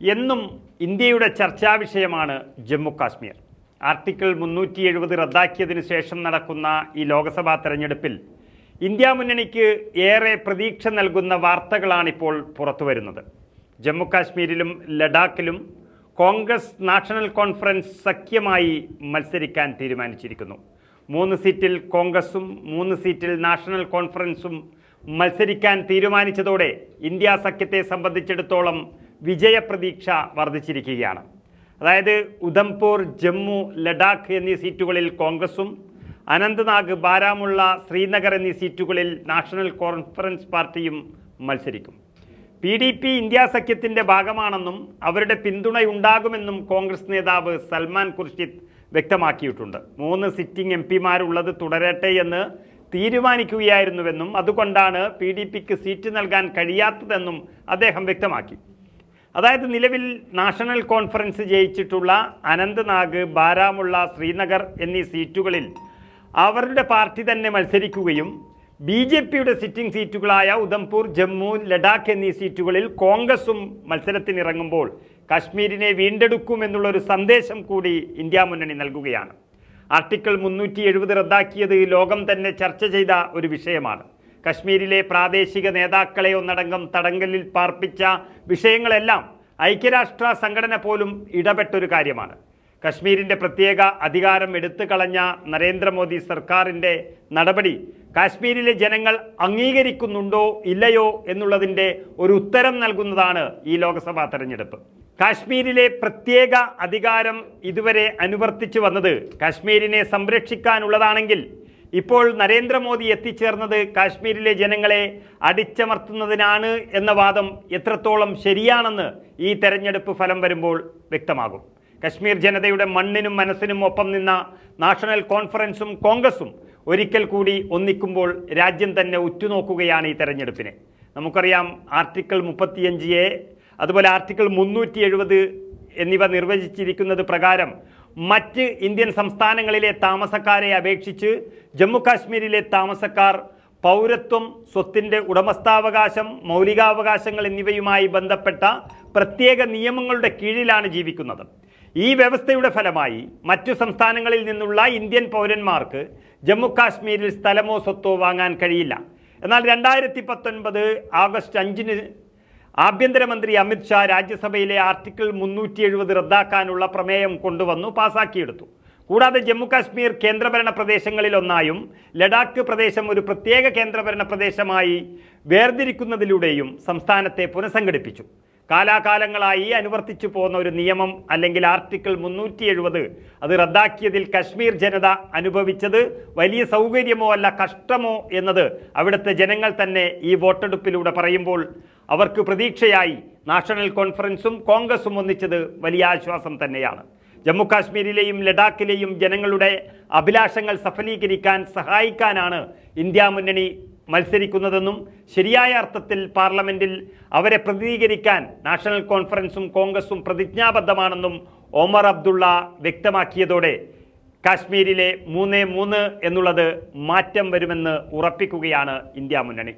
എന്നും ഇന്ത്യയുടെ ചർച്ചാ വിഷയമാണ് ജമ്മു കാശ്മീർ ആർട്ടിക്കിൾ മുന്നൂറ്റി എഴുപത് റദ്ദാക്കിയതിനു ശേഷം നടക്കുന്ന ഈ ലോക്സഭാ തെരഞ്ഞെടുപ്പിൽ ഇന്ത്യ മുന്നണിക്ക് ഏറെ പ്രതീക്ഷ നൽകുന്ന വാർത്തകളാണിപ്പോൾ പുറത്തു വരുന്നത് ജമ്മു കാശ്മീരിലും ലഡാക്കിലും കോൺഗ്രസ് നാഷണൽ കോൺഫറൻസ് സഖ്യമായി മത്സരിക്കാൻ തീരുമാനിച്ചിരിക്കുന്നു. മൂന്ന് സീറ്റിൽ കോൺഗ്രസും മൂന്ന് സീറ്റിൽ നാഷണൽ കോൺഫറൻസും മത്സരിക്കാൻ തീരുമാനിച്ചതോടെ ഇന്ത്യ സഖ്യത്തെ സംബന്ധിച്ചിടത്തോളം വിജയപ്രതീക്ഷ വർദ്ധിച്ചിരിക്കുകയാണ്. അതായത് ഉധംപൂർ ജമ്മു ലഡാക്ക് എന്നീ സീറ്റുകളിൽ കോൺഗ്രസും അനന്ത്നാഗ് ബാരാമുള്ള ശ്രീനഗർ എന്നീ സീറ്റുകളിൽ നാഷണൽ കോൺഫറൻസ് പാർട്ടിയും മത്സരിക്കും. പി ഡി പി ഇന്ത്യ സഖ്യത്തിന്റെ ഭാഗമാണെന്നും അവരുടെ പിന്തുണയുണ്ടാകുമെന്നും കോൺഗ്രസ് നേതാവ് സൽമാൻ ഖുർഷിദ് വ്യക്തമാക്കിയിട്ടുണ്ട്. മൂന്ന് സിറ്റിംഗ് എം പിമാരുള്ളത് തുടരട്ടെ എന്ന് തീരുമാനിക്കുകയായിരുന്നുവെന്നും അതുകൊണ്ടാണ് പി ഡി പിക്ക് സീറ്റ് നൽകാൻ കഴിയാത്തതെന്നും അദ്ദേഹം വ്യക്തമാക്കി. അതായത് നിലവിൽ നാഷണൽ കോൺഫറൻസ് ജയിച്ചിട്ടുള്ള അനന്ത്നാഗ് ബാരാമുള്ള ശ്രീനഗർ എന്നീ സീറ്റുകളിൽ അവരുടെ പാർട്ടി തന്നെ മത്സരിക്കുകയും ബി ജെ പിയുടെ സിറ്റിംഗ് സീറ്റുകളായ ഉധംപൂർ ജമ്മു ലഡാക്ക് എന്നീ സീറ്റുകളിൽ കോൺഗ്രസും മത്സരത്തിനിറങ്ങുമ്പോൾ കാശ്മീരിനെ വീണ്ടെടുക്കുമെന്നുള്ളൊരു സന്ദേശം കൂടി ഇന്ത്യ മുന്നണി നൽകുകയാണ്. ആർട്ടിക്കിൾ മുന്നൂറ്റി റദ്ദാക്കിയത് ലോകം തന്നെ ചർച്ച ചെയ്ത ഒരു വിഷയമാണ്. കശ്മീരിലെ പ്രാദേശിക നേതാക്കളെ ഒന്നടങ്കം തടങ്കലിൽ പാർപ്പിച്ച വിഷയങ്ങളെല്ലാം ഐക്യരാഷ്ട്ര സംഘടന പോലും ഇടപെട്ടൊരു കാര്യമാണ്. കശ്മീരിന്റെ പ്രത്യേക അധികാരം എടുത്തു കളഞ്ഞ നരേന്ദ്രമോദി സർക്കാരിന്റെ നടപടി കാശ്മീരിലെ ജനങ്ങൾ അംഗീകരിക്കുന്നുണ്ടോ ഇല്ലയോ എന്നുള്ളതിന്റെ ഒരു ഉത്തരം നൽകുന്നതാണ് ഈ ലോക്സഭാ തെരഞ്ഞെടുപ്പ്. കാശ്മീരിലെ പ്രത്യേക അധികാരം ഇതുവരെ അനുവർത്തിച്ചു വന്നത് കാശ്മീരിനെ സംരക്ഷിക്കാനുള്ളതാണെങ്കിൽ ഇപ്പോൾ നരേന്ദ്രമോദി എത്തിച്ചേർന്നത് കാശ്മീരിലെ ജനങ്ങളെ അടിച്ചമർത്തുന്നതിനാണ് എന്ന വാദം എത്രത്തോളം ശരിയാണെന്ന് ഈ തെരഞ്ഞെടുപ്പ് ഫലം വരുമ്പോൾ വ്യക്തമാകും. കശ്മീർ ജനതയുടെ മണ്ണിനും മനസ്സിനും ഒപ്പം നിന്ന നാഷണൽ കോൺഫറൻസും കോൺഗ്രസും ഒരിക്കൽ കൂടി ഒന്നിക്കുമ്പോൾ രാജ്യം തന്നെ ഉറ്റുനോക്കുകയാണ് ഈ തെരഞ്ഞെടുപ്പിനെ. നമുക്കറിയാം ആർട്ടിക്കിൾ മുപ്പത്തിയഞ്ച് എ അതുപോലെ ആർട്ടിക്കിൾ മുന്നൂറ്റി എഴുപത് എന്നിവ നിർവചിച്ചിരിക്കുന്നത് പ്രകാരം മറ്റ് ഇന്ത്യൻ സംസ്ഥാനങ്ങളിലെ താമസക്കാരെ അപേക്ഷിച്ച് ജമ്മു കാശ്മീരിലെ താമസക്കാർ പൗരത്വം സ്വത്തിന്റെ ഉടമസ്ഥാവകാശം മൗലികാവകാശങ്ങൾ എന്നിവയുമായി ബന്ധപ്പെട്ട പ്രത്യേക നിയമങ്ങളുടെ കീഴിലാണ് ജീവിക്കുന്നത്. ഈ വ്യവസ്ഥയുടെ ഫലമായി മറ്റു സംസ്ഥാനങ്ങളിൽ നിന്നുള്ള ഇന്ത്യൻ പൗരന്മാർക്ക് ജമ്മു കാശ്മീരിൽ സ്ഥലമോ സ്വത്തോ വാങ്ങാൻ കഴിയില്ല. എന്നാൽ രണ്ടായിരത്തി പത്തൊൻപത് ആഗസ്റ്റ് അഞ്ചിന് ആഭ്യന്തരമന്ത്രി അമിത്ഷാ രാജ്യസഭയിലെ ആർട്ടിക്കിൾ മുന്നൂറ്റി എഴുപത് റദ്ദാക്കാനുള്ള പ്രമേയം കൊണ്ടുവന്നു പാസാക്കിയെടുത്തു. കൂടാതെ ജമ്മുകാശ്മീർ കേന്ദ്രഭരണ പ്രദേശങ്ങളിലൊന്നായും ലഡാക്ക് പ്രദേശം ഒരു പ്രത്യേക കേന്ദ്രഭരണ പ്രദേശമായി വേർതിരിക്കുന്നതിലൂടെയും സംസ്ഥാനത്തെ പുനഃസംഘടിപ്പിച്ചു. കാലാകാലങ്ങളായി അനുവർത്തിച്ചു പോകുന്ന ഒരു നിയമം അല്ലെങ്കിൽ ആർട്ടിക്കിൾ മുന്നൂറ്റി എഴുപത് അത് റദ്ദാക്കിയതിൽ കശ്മീർ ജനത അനുഭവിച്ചത് വലിയ സൗകര്യമോ അല്ല കഷ്ടമോ എന്നത് അവിടുത്തെ ജനങ്ങൾ തന്നെ ഈ വോട്ടെടുപ്പിലൂടെ പറയുമ്പോൾ അവർക്ക് പ്രതീക്ഷയായി നാഷണൽ കോൺഫറൻസും കോൺഗ്രസും ഒന്നിച്ചത് വലിയ ആശ്വാസം തന്നെയാണ്. ജമ്മു കാശ്മീരിലെയും ലഡാക്കിലെയും ജനങ്ങളുടെ അഭിലാഷങ്ങൾ സഫലീകരിക്കാൻ സഹായിക്കാനാണ് ഇന്ത്യ മുന്നണി മത്സരിക്കുന്നതെന്നും ശരിയായ അർത്ഥത്തിൽ പാർലമെന്റിൽ അവരെ പ്രതിനിധീകരിക്കാൻ നാഷണൽ കോൺഫറൻസും കോൺഗ്രസും പ്രതിജ്ഞാബദ്ധമാണെന്നും ഒമർ അബ്ദുള്ള വ്യക്തമാക്കിയതോടെ കാശ്മീരിലെ മൂന്ന് മൂന്ന് എന്നുള്ളത് മാറ്റം വരുമെന്ന് ഉറപ്പിക്കുകയാണ് ഇന്ത്യ മുന്നണി.